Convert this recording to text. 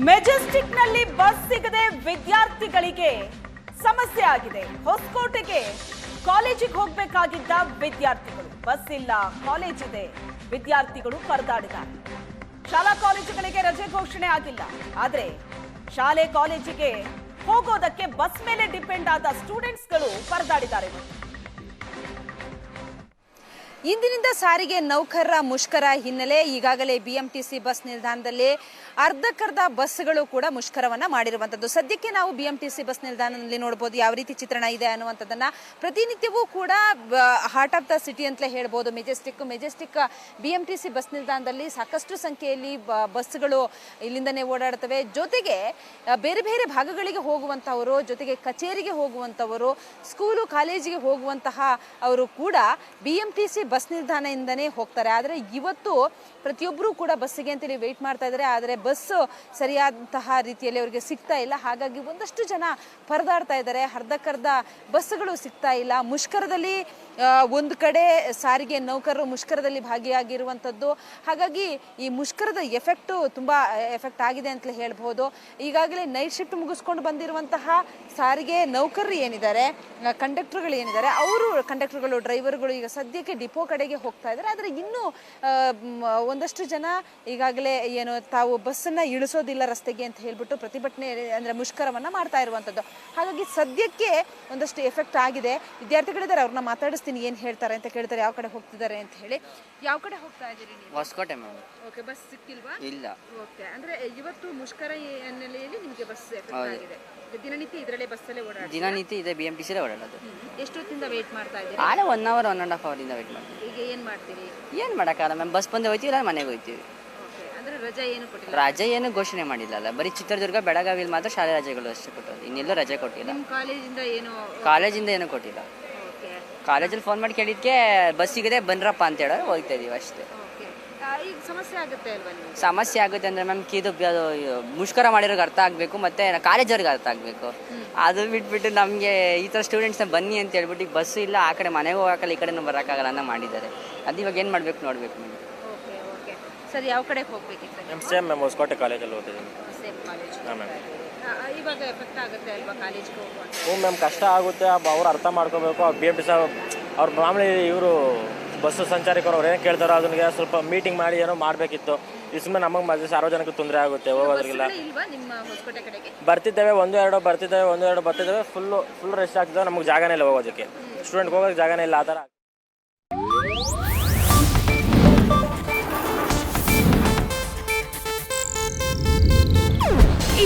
ಮೆಜೆಸ್ಟಿಕ್ನಲ್ಲಿ bus ಸಿಗದೆ ವಿದ್ಯಾರ್ಥಿಗಳಿಗೆ ಸಮಸ್ಯೆ ಆಗಿದೆ. ಹೊಸಕೋಟೆಗೆ ಕಾಲೇಜಿಗೆ ಹೋಗಬೇಕಾಗಿದ್ದ ವಿದ್ಯಾರ್ಥಿಗಳು. ಬಸ್ ಇಲ್ಲ, ಕಾಲೇಜ್ ಇದೆ. ವಿದ್ಯಾರ್ಥಿಗಳು ಪರದಾಡಿದ್ದಾರೆ. ಶಾಲಾ ಕಾಲೇಜುಗಳಿಗೆ ರಜೆ ಘೋಷಣೆ ಆಗಿಲ್ಲ. ಆದ್ರೆ ಶಾಲೆ ಕಾಲೇಜಿಗೆ ಹೋಗೋದಕ್ಕೆ ಬಸ್ ಮೇಲೆ ಡಿಪೆಂಡ್ ಆದ ಸ್ಟೂಡೆಂಟ್ಸ್ಗಳು ಪರದಾಡಿದ್ದಾರೆ. ಇಂದಿನಿಂದ ಸಾರಿಗೆ ನೌಕರರ ಮುಷ್ಕರ ಹಿನ್ನೆಲೆ ಈಗಾಗಲೇ ಬಿಎಂಟಿಸಿ ಬಸ್ ನಿಲ್ದಾಣದಲ್ಲಿ ಅರ್ಧಕ್ಕರ್ಧ ಬಸ್ಗಳು ಕೂಡ ಮುಷ್ಕರವನ್ನ ಮಾಡಿರುವಂತದ್ದು. ಸದ್ಯಕ್ಕೆ ನಾವು B M T C bus ನಿಲ್ದಾಣದಲ್ಲಿ ನೋಡಬಹುದು ಯಾವ ರೀತಿ ಚಿತ್ರಣ ಇದೆ ಅನ್ನುವಂಥದ್ದನ್ನ. ಪ್ರತಿನಿತ್ಯವೂ ಕೂಡ ಹಾರ್ಟ್ ಆಫ್ ದ ಸಿಟಿ ಅಂತಲೇ ಹೇಳ್ಬೋದು. ಮೆಜೆಸ್ಟಿಕ್ ಮೆಜೆಸ್ಟಿಕ್ ಸಿ ಬಸ್ ನಿಲ್ದಾಣದಲ್ಲಿ ಸಾಕಷ್ಟು ಸಂಖ್ಯೆಯಲ್ಲಿ, ಬ- ಬಸ್ಗಳು ಇಲ್ಲಿಂದನೇ ಓಡಾಡ್ತವೆ ಜೊತೆಗೆ ಬೇರೆ ಬೇರೆ ಭಾಗಗಳಿಗೆ ಹೋಗುವಂತಹವರು ಜೊತೆಗೆ ಕಚೇರಿಗೆ ಹೋಗುವಂತವರು ಸ್ಕೂಲು ಕಾಲೇಜಿಗೆ ಹೋಗುವಂತಹ ಅವರು ಕೂಡ B M T C bus ನಿಲ್ದಾಣದಿಂದನೇ ಹೋಗ್ತಾರೆ. ಆದರೆ ಇವತ್ತು ಪ್ರತಿಯೊಬ್ಬರೂ ಕೂಡ ಬಸ್ಸಿಗೆ ಅಂತೇಳಿ ವೆಯ್ಟ್ ಮಾಡ್ತಾ ಇದ್ದಾರೆ. ಆದರೆ ಬಸ್ ಸರಿಯಾದಂತಹ ರೀತಿಯಲ್ಲಿ ಅವರಿಗೆ ಸಿಗ್ತಾ ಇಲ್ಲ. ಹಾಗಾಗಿ ಒಂದಷ್ಟು ಜನ ಪರದಾಡ್ತಾ ಇದ್ದಾರೆ. ಅರ್ಧಕ್ಕರ್ಧ ಬಸ್ಗಳು ಸಿಗ್ತಾ ಇಲ್ಲ. ಮುಷ್ಕರದಲ್ಲಿ ಒಂದು ಕಡೆ ಸಾರಿಗೆ ನೌಕರರು ಮುಷ್ಕರದಲ್ಲಿ ಭಾಗಿಯಾಗಿರುವಂಥದ್ದು. ಹಾಗಾಗಿ ಈ ಮುಷ್ಕರದ ಎಫೆಕ್ಟು ತುಂಬ ಎಫೆಕ್ಟ್ ಆಗಿದೆ ಅಂತಲೇ ಹೇಳ್ಬೋದು. ಈಗಾಗಲೇ ನೈಟ್ ಶಿಫ್ಟ್ ಮುಗಿಸ್ಕೊಂಡು ಬಂದಿರುವಂತಹ ಸಾರಿಗೆ ನೌಕರರು ಏನಿದ್ದಾರೆ ಕಂಡಕ್ಟರ್ಗಳು ಏನಿದ್ದಾರೆ, ಅವರು ಕಂಡಕ್ಟರ್ಗಳು ಡ್ರೈವರ್ಗಳು ಈಗ ಸದ್ಯಕ್ಕೆ ಡಿಪೋ ಕಡೆಗೆ ಹೋಗ್ತಾ ಇದ್ದಾರೆ. ಆದರೆ ಇನ್ನೂ ಒಂದಷ್ಟು ಜನ ಈಗಾಗಲೇ ಏನು ತಾವು ಬಸ್ಸನ್ನು ಇಳಿಸೋದಿಲ್ಲ ರಸ್ತೆಗೆ ಅಂತ ಹೇಳ್ಬಿಟ್ಟು ಪ್ರತಿಭಟನೆ, ಅಂದರೆ ಮುಷ್ಕರವನ್ನು ಮಾಡ್ತಾ ಇರುವಂಥದ್ದು. ಹಾಗಾಗಿ ಸದ್ಯಕ್ಕೆ ಒಂದಷ್ಟು ಎಫೆಕ್ಟ್ ಆಗಿದೆ. ವಿದ್ಯಾರ್ಥಿಗಳಿದ್ದಾರೆ, ಅವ್ರನ್ನ ಮಾತಾಡಿಸ್ತೀನಿ ಏನು ಹೇಳ್ತಾರೆ ಅಂತ ಕೇಳ್ತಾರೆ ಯಾವ ಕಡೆ ಹೋಗ್ತಿದ್ದಾರೆ ಅಂತ ಹೇಳಿ. ಯಾವ ಕಡೆ ಹೋಗ್ತಾ ಇದ್ದೀರಿ ನೀವು? ಹೊಸಕೋಟೆ ಮ್ಯಾಮ್ ಓಕೆ ಬಸ್ ಸಿಕ್ಕಿಲ್ವಾ? ಇಲ್ಲ. ಓಕೆ ಅಂದ್ರೆ ಇವತ್ತು ಮುಷ್ಕರ ಹಿನ್ನೆಲೆಯಲ್ಲಿ ನಿಮಗೆ ಬಸ್ ಆಗಿದೆ ದಿನನಿತ್ಯ ಇದರಲ್ಲೇ ಬಸ್ಸಲ್ಲೇ ಓಡಾಡ ದಿನನಿತ್ಯ ಇದೆ ಬಿ ಎಂ ಟಿ ಸಿಲೇ ಓಡಾಡೋದು. ಎಷ್ಟೊತ್ತಿಂದ ವೇಟ್ ಮಾಡ್ತಾ ಇದ್ದೀರಿ? ಆಳೆ one hour one and half ಅವರಿಂದ ವೇಟ್ ಮಾಡ್ತೀವಿ. ಈಗ ಏನು ಮಾಡ್ತೀರಿ? ಏನು ಮಾಡೋಕ್ಕಾಗಲ್ಲ ಮ್ಯಾಮ್ ಬಸ್ ಬಂದು ಹೋಯ್ತೀವಿ ಇಲ್ಲ ಮನೆಗೆ ಅಂದ್ರೆ ರಜೆ ಏನು ಕೊಟ್ಟಿಲ್ಲ? ರಜೆ ಏನು ಘೋಷಣೆ ಮಾಡಿಲ್ಲಲ್ಲ. ಬರೀ ಚಿತ್ರದುರ್ಗ ಬೆಳಗಾವಿಲಿ ಮಾತ್ರ ಶಾಲೆ ರಜೆಗಳು ಅಷ್ಟೇ ಕೊಟ್ಟರು ಇನ್ನೆಲ್ಲೂ ರಜೆ ಕೊಟ್ಟಿಲ್ಲ. ನಿಮ್ಮ ಕಾಲೇಜಿಂದ ಏನು ಕಾಲೇಜಿಂದ ಏನೂ ಕೊಟ್ಟಿಲ್ಲ. ಕಾಲೇಜಲ್ಲಿ ಫೋನ್ ಮಾಡಿ ಕೇಳಿದ್ಕೆ ಬಸ್ ಸಿಗದೆ ಬನ್ರಪ್ಪ ಅಂತ ಹೇಳೋರು ಹೋಗ್ತಾ ಇದೀವಿ ಅಷ್ಟೇ. ಓಕೆ ಈಗ ಸಮಸ್ಯೆ ಆಗುತ್ತೆ ಅಲ್ವಾ ನಿಮಗೆ? ಸಮಸ್ಯೆ ಆಗುತ್ತೆ ಅಂದರೆ ಮ್ಯಾಮ್ ಇದು ಅದು ಮುಷ್ಕರ ಮಾಡಿರೋರ್ಗೆ ಅರ್ಥ ಆಗಬೇಕು ಮತ್ತು ಕಾಲೇಜವ್ರಿಗೆ ಅರ್ಥ ಆಗಬೇಕು. ಅದು ಬಿಟ್ಬಿಟ್ಟು ನಮಗೆ ಈ ಥರ ಸ್ಟೂಡೆಂಟ್ಸ್ನ ಬನ್ನಿ ಅಂತ ಹೇಳ್ಬಿಟ್ಟು ಈಗ ಬಸ್ಸು ಇಲ್ಲ ಆ ಕಡೆ ಮನೆಗೆ ಹೋಗಕ್ಕಲ್ಲ ಈ ಕಡೆನೂ ಬರೋಕ್ಕಾಗಲ್ಲ ಅಂತ ಮಾಡಿದ್ದಾರೆ. ಅದು ಇವಾಗ ಏನು ಮಾಡಬೇಕು ನೋಡ್ಬೇಕು ಮ್ಯಾಮ್ ಓಕೆ ಓಕೆ ಸರ್ ಯಾವ ಕಡೆ ಹೋಗ್ಬೇಕಿತ್ತು? ಸರ್ ಸೇಮ್ ಮ್ಯಾಮ್ ಹೊಸಕೋಟೆ ಕಾಲೇಜಲ್ಲಿ ಓದಿದ್ದೀನಿ. ಸೇಮ್ ಕಾಲೇಜ್ ಹಾಂ ಮ್ಯಾಮ್ ಇವಾಗ ಎಫೆಕ್ಟ್ ಆಗುತ್ತೆ ಅಲ್ವಾ ಕಾಲೇಜ್ಗೆ ಹೋಗುವಂತ ಹ್ಞೂ ಮ್ಯಾಮ್ ಕಷ್ಟ ಆಗುತ್ತೆ. ಅವ್ರು ಅರ್ಥ ಮಾಡ್ಕೋಬೇಕು. ಅವ್ರು ಬಿ ಎಂ ಟಿ ಸಹ ಅವ್ರ ಮಾಮೂಲಿ ಇವರು ಬಸ್ಸು ಸಂಚಾರಿಕರು ಅವ್ರು ಏನು ಕೇಳ್ತಾರೋ ಅದನ್ಗೆ ಸ್ವಲ್ಪ ಮೀಟಿಂಗ್ ಮಾಡಿ ಏನೋ ಮಾಡಬೇಕಿತ್ತು. ಈ ಸುಮ್ಮನೆ ನಮಗೆ ಮಧ್ಯೆ ಸಾರ್ವಜನಿಕ ತೊಂದರೆ ಆಗುತ್ತೆ ಹೋಗೋದ್ರಿಗೆಲ್ಲ ಇಲ್ವಾ ನಿಮ್ಮ ಹೊಸಕೋಟೆ ಕಡೆಗೆ? ಬರ್ತಿದ್ದೇವೆ ಒಂದು ಎರಡು ಬರ್ತಿದ್ದೇವೆ ಒಂದು ಎರಡು ಬರ್ತಿದ್ದೇವೆ. ಫುಲ್ಲು ಫುಲ್ ರೆಸ್ಟ್ ಆಗ್ತದೆ. ನಮಗೆ ಜಾಗನೇ ಇಲ್ಲ ಹೋಗೋದಕ್ಕೆ. ಸ್ಟೂಡೆಂಟ್ಗೆ ಹೋಗೋಕ್ಕೆ ಜಾಗನೇ ಇಲ್ಲ ಆ ಥರ